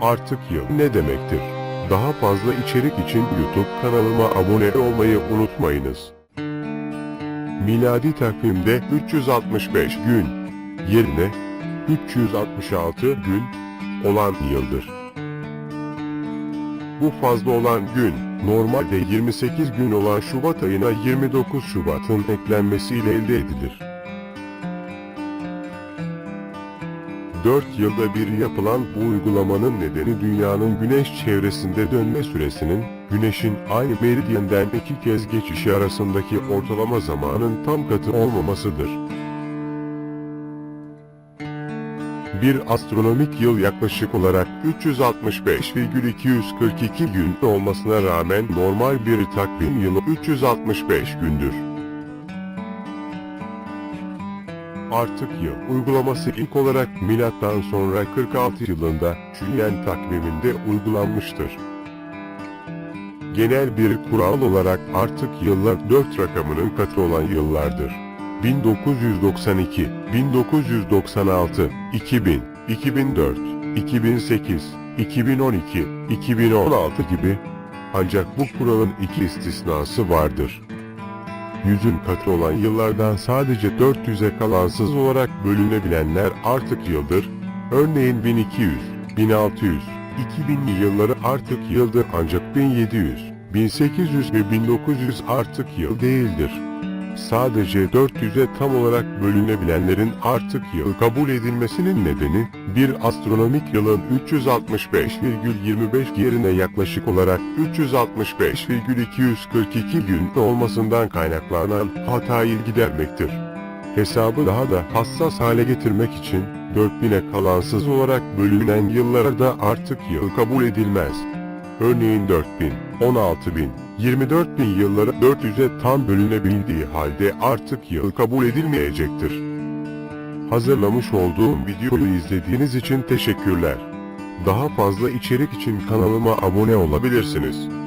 Artık yıl ne demektir? Daha fazla içerik için YouTube kanalıma abone olmayı unutmayınız. Miladi takvimde 365 gün yerine 366 gün olan yıldır. Bu fazla olan gün, normalde 28 gün olan Şubat ayına 29 Şubat'ın eklenmesiyle elde edilir. 4 yılda bir yapılan bu uygulamanın nedeni dünyanın güneş çevresinde dönme süresinin, güneşin aynı meridyenden iki kez geçişi arasındaki ortalama zamanın tam katı olmamasıdır. Bir astronomik yıl yaklaşık olarak 365,242 gün olmasına rağmen normal bir takvim yılı 365 gündür. Artık yıl uygulaması ilk olarak milattan sonra 46 yılında Julian takviminde uygulanmıştır. Genel bir kural olarak artık yıllar 4 rakamının katı olan yıllardır. 1992, 1996, 2000, 2004, 2008, 2012, 2016 gibi ancak bu kuralın iki istisnası vardır. Yüzün katı olan yıllardan sadece 400'e kalansız olarak bölünebilenler artık yıldır. Örneğin 1200, 1600, 2000'li yılları artık yıldır ancak 1700, 1800 ve 1900 artık yıl değildir. Sadece 400'e tam olarak bölünebilenlerin artık yıl kabul edilmesinin nedeni, bir astronomik yılın 365,25 yerine yaklaşık olarak 365,242 gün olmasından kaynaklanan hatayı gidermektir. Hesabı daha da hassas hale getirmek için 4000'e kalansız olarak bölünen yıllarda artık yıl kabul edilmez. Örneğin 4000, 16000, 24000 yılları 400'e tam bölünebildiği halde artık yıl kabul edilmeyecektir. Hazırlamış olduğum videoyu izlediğiniz için teşekkürler. Daha fazla içerik için kanalıma abone olabilirsiniz.